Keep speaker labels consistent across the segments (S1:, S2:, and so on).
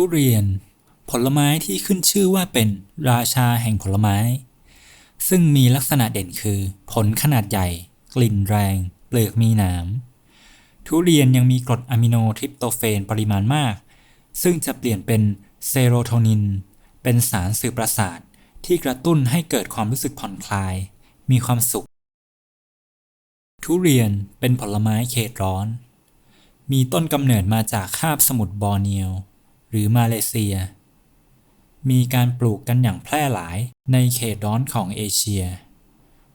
S1: ทุเรียน ผลไม้ที่ขึ้นชื่อว่าเป็นราชาแห่งผลไม้ ซึ่งมีลักษณะเด่นคือ ผลขนาดใหญ่ กลิ่นแรง เปลือกมีหนามทุเรียนยังมีกรดอะมิโนทริปโตเฟนปริมาณมาก ซึ่งจะเปลี่ยนเป็นเซโรโทนิน เป็นสารสื่อประสาทที่กระตุ้นให้เกิดความรู้สึกผ่อนคลาย มีความสุข ทุเรียนเป็นผลไม้เขตร้อน มีต้นกำเนิดมาจากคาบสมุทรบอร์เนียว หรือมาเลเซีย มีการปลูกกันอย่างแพร่หลายในเขตร้อนของเอเชีย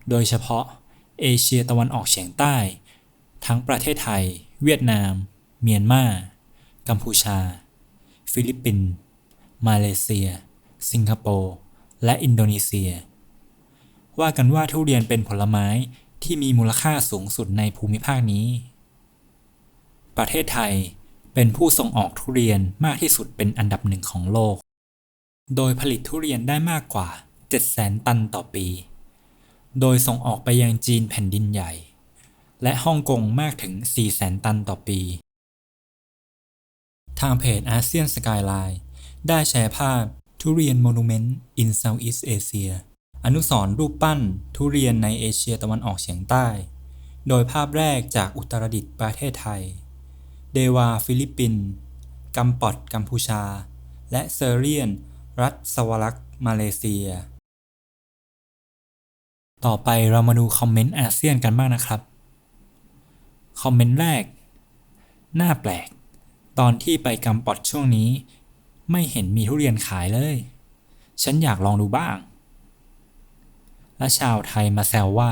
S1: โดยเฉพาะเอเชียตะวันออกเฉียงใต้ ทั้งประเทศไทย เวียดนาม เมียนมา กัมพูชา ฟิลิปปินส์ มาเลเซีย สิงคโปร์ และอินโดนีเซีย ว่ากันว่าทุเรียนเป็นผลไม้ที่มีมูลค่าสูงสุดในภูมิภาคนี้ ประเทศไทย เป็นผู้ส่งออกทุเรียนมากที่สุดเป็นอันดับหนึ่งของโลก โดยผลิตทุเรียนได้มากกว่า 700,000 ตันต่อปี โดยส่งออกไปยังจีนแผ่นดินใหญ่ และฮ่องกงมากถึง 400,000 ตันต่อปี ทางเพจอาเซียนสกายไลน์ได้แชร์ภาพทุเรียน Monument in Southeast Asia อนุสรรูปปั้นทุเรียนในเอเชียตะวันออกเฉียงใต้ โดยภาพแรกจากอุตรดิตถ์ประเทศไทย เดวาฟิลิปปินส์กัมปอดกัมพูชา และเซอร์เรียน รัฐสวรักษ์มาเลเซีย ต่อไปเรามาดูคอมเมนต์อาเซียนกันบ้างนะครับ คอมเมนต์แรกน่าแปลก ตอนที่ไปกัมปอดช่วงนี้ ไม่เห็นมีทุเรียนขายเลย ฉันอยากลองดูบ้าง และชาวไทยมาแซวว่า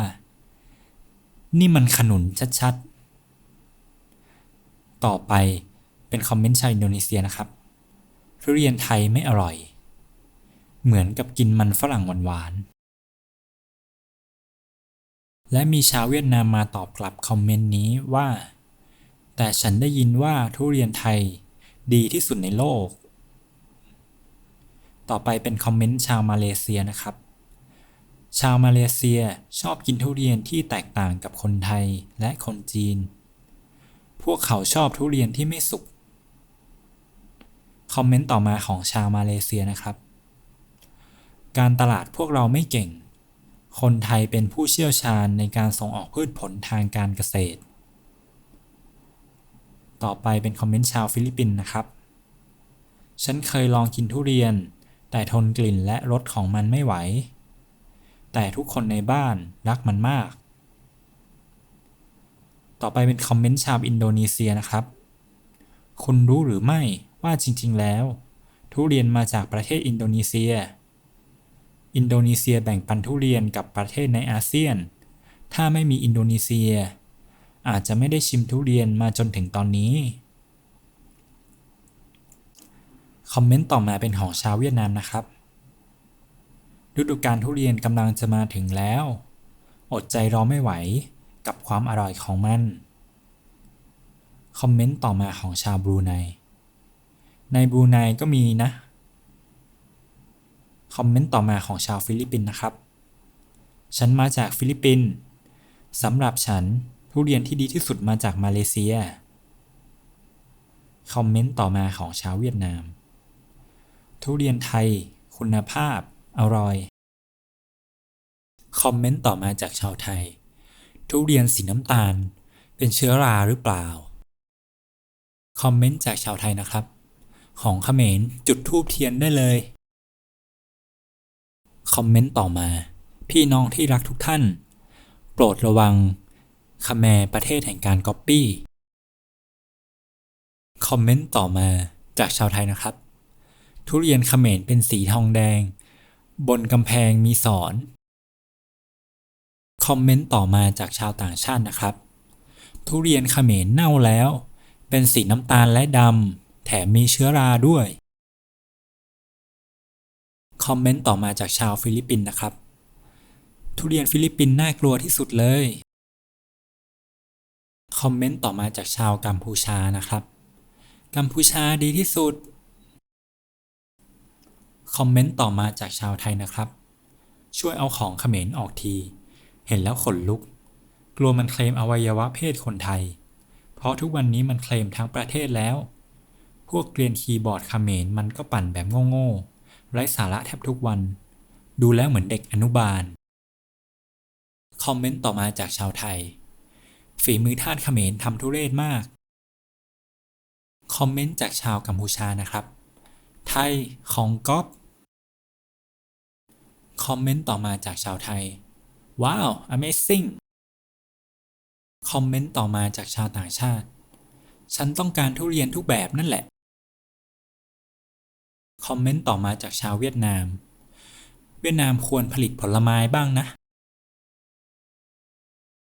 S1: นี่มันขนุนชัดๆ ต่อไปเป็นคอมเมนต์ชาวอินโดนีเซียนะครับ ทุเรียนไทยไม่อร่อย เหมือนกับกินมันฝรั่งหวานๆ และมีชาวเวียดนามมาตอบกลับคอมเมนต์นี้ว่า แต่ฉันได้ยินว่าทุเรียนไทยดีที่สุดในโลก ต่อไปเป็นคอมเมนต์ชาวมาเลเซียนะครับ ชาวมาเลเซียชอบกินทุเรียนที่แตกต่างกับคนไทยและคนจีน พวกเขาชอบทุเรียนที่ไม่สุก คอมเมนต์ต่อมาของชาวมาเลเซียนะครับ การตลาดพวกเราไม่เก่ง คนไทยเป็นผู้เชี่ยวชาญในการส่งออกพืชผลทางการเกษตร ต่อไปเป็นคอมเมนต์ชาวฟิลิปปินส์นะครับ ฉันเคยลองกินทุเรียน แต่ทนกลิ่นและรสของมันไม่ไหว แต่ทุกคนในบ้านรักมันมาก ต่อไปเป็นคอมเมนต์ชาวอินโดนีเซียนะครับ คุณรู้หรือไม่ว่าจริง ๆ แล้ว ทุเรียนมาจากประเทศอินโดนีเซีย อินโดนีเซียแบ่งปันทุเรียนกับประเทศในอาเซียน ถ้าไม่มีอินโดนีเซีย อาจจะไม่ได้ชิมทุเรียนมาจนถึงตอนนี้ คอมเมนต์ต่อมาเป็นของชาวเวียดนามนะครับ ฤดูกาลทุเรียนกำลังจะมาถึงแล้ว อดใจรอไม่ไหว กับความอร่อยของมัน คอมเมนต์ต่อมาของชาวบรูไน ในบรูไนก็มีนะ คอมเมนต์ต่อมาของชาวฟิลิปปินส์นะครับ ฉันมาจากฟิลิปปินส์สำหรับฉันทุเรียนที่ดีที่สุดมาจากมาเลเซีย คอมเมนต์ต่อมาของชาวเวียดนาม ทุเรียนไทย คุณภาพ อร่อย คอมเมนต์ต่อมาจากชาวไทย ทุเรียนสีน้ำตาล เป็นเชื้อราหรือเปล่า คอมเมนต์จากชาวไทยนะครับ ของเขมรจุดทูบเทียนได้เลย คอมเมนต์ต่อมา พี่น้องที่รักทุกท่าน โปรดระวังคแมรประเทศแห่งการก๊อปปี้ คอมเมนต์ต่อมาจากชาวไทยนะครับ ทุเรียนเขมรเป็นสีทองแดง บนกำแพงมีสอน คอมเมนต์ต่อมาจากชาวต่างชาตินะครับ ทุเรียนเขมรเน่าแล้ว เป็นสีน้ำตาลและดำแถมมีเชื้อราด้วยคอมเมนต์ต่อมาจากชาวฟิลิปปินส์นะครับ ทุเรียนฟิลิปปินส์น่ากลัวที่สุดเลยคอมเมนต์ต่อมาจากชาวกัมพูชานะครับ กัมพูชาดีที่สุดคอมเมนต์ต่อมาจากชาวไทยนะครับ ช่วยเอาของเขมรออกที เห็นแล้วขนลุก กลัวมันเคลมอวัยวะเพศคนไทย เพราะทุกวันนี้มันเคลมทั้งประเทศแล้ว พวกเกรียนคีย์บอร์ดเขมรมันก็ปั่นแบบโง่ๆไร้สาระแทบทุกวัน ดูแล้วเหมือนเด็กอนุบาล คอมเมนต์ต่อมาจากชาวไทย ฝีมือทาสเขมรทำทุเรศมาก คอมเมนต์จากชาวกัมพูชานะครับ ไทยของก๊อปคอมเมนต์ต่อมาจากชาวไทย ว้าว amazing คอมเมนต์ต่อมาจากชาวต่างชาติ ฉันต้องการทุเรียนทุกแบบนั่นแหละ คอมเมนต์ต่อมาจากชาวเวียดนาม เวียดนามควรผลิตผลไม้บ้างนะ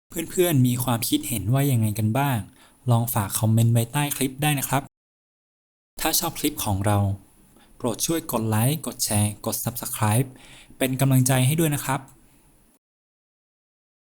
S1: เพื่อนๆมีความคิดเห็นว่ายังไงกันบ้าง ลองฝากคอมเมนต์ไว้ใต้คลิปได้นะครับ ถ้าชอบคลิปของเรา โปรดช่วยกดไลค์ กดแชร์ กด Subscribe เป็นกำลังใจให้ด้วยนะครับ